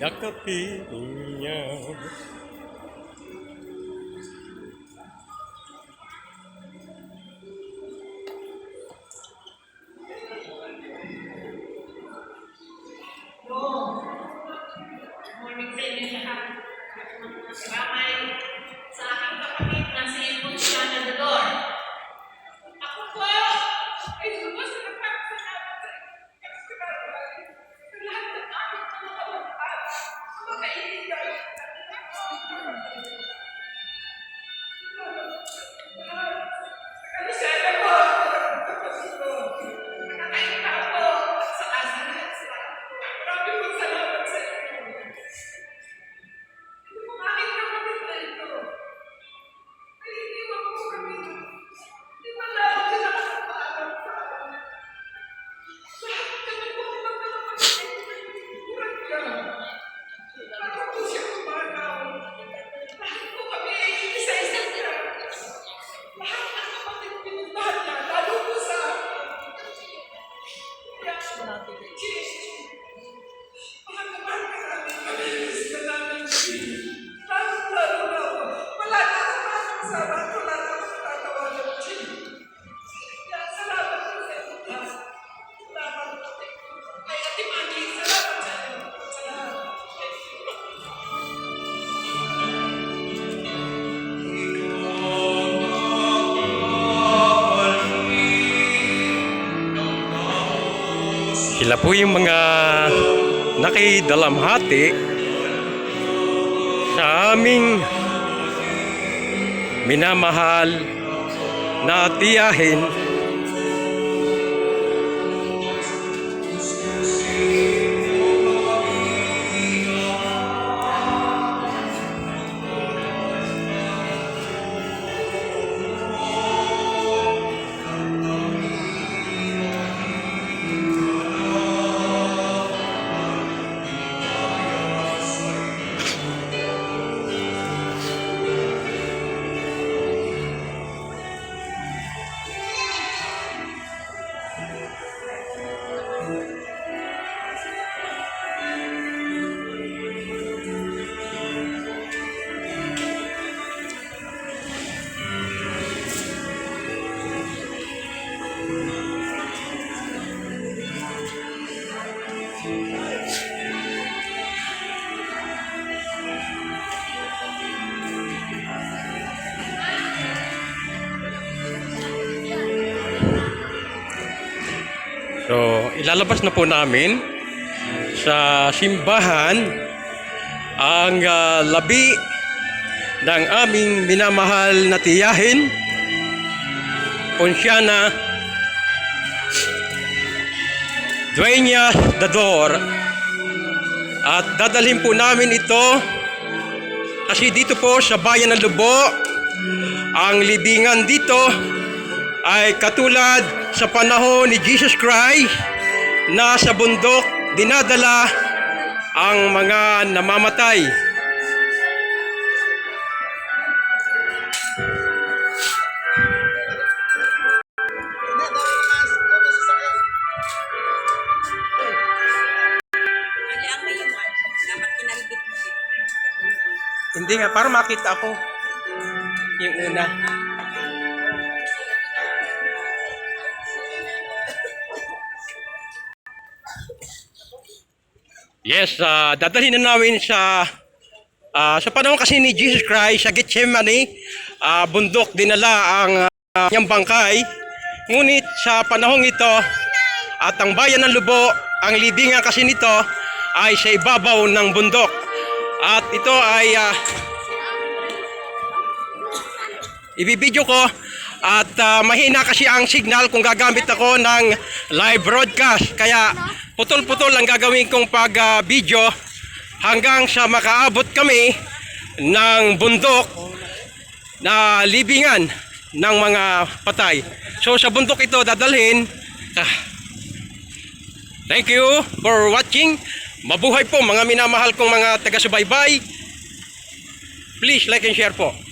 약간 비냐? Sila po yung mga nakidalamhati sa aming minamahal na tiyahin So, ilalabas na po namin sa simbahan ang ah, labi ng aming minamahal na tiyahin, Ponsiana Dueña Dador. At dadalhin po namin ito kasi dito po sa bayan ng Lubo, ang libingan dito ay katulad sa panahon ni Jesus Christ na sa bundok dinadala ang mga namamatay. Hindi nga, para makita ako yung una. Yes, ah, dadalhin na namin sa ah, sa panahon kasi ni Jesus Christ sa Gethsemane, ah, bundok dinala ang uh, niyang bangkay. Ngunit sa panahong ito at ang bayan ng Lubo, ang libingan kasi nito ay sa ibabaw ng bundok. At ito ay ah, ibibidyo ko at ah, mahina kasi ang signal kung gagamit ako ng live broadcast. Kaya putol-putol ang gagawin kong pag-video hanggang sa makaabot kami ng bundok na libingan ng mga patay. So sa bundok ito dadalhin. Ah, thank you for watching. Mabuhay po mga minamahal kong mga taga-subaybay. Please like and share po.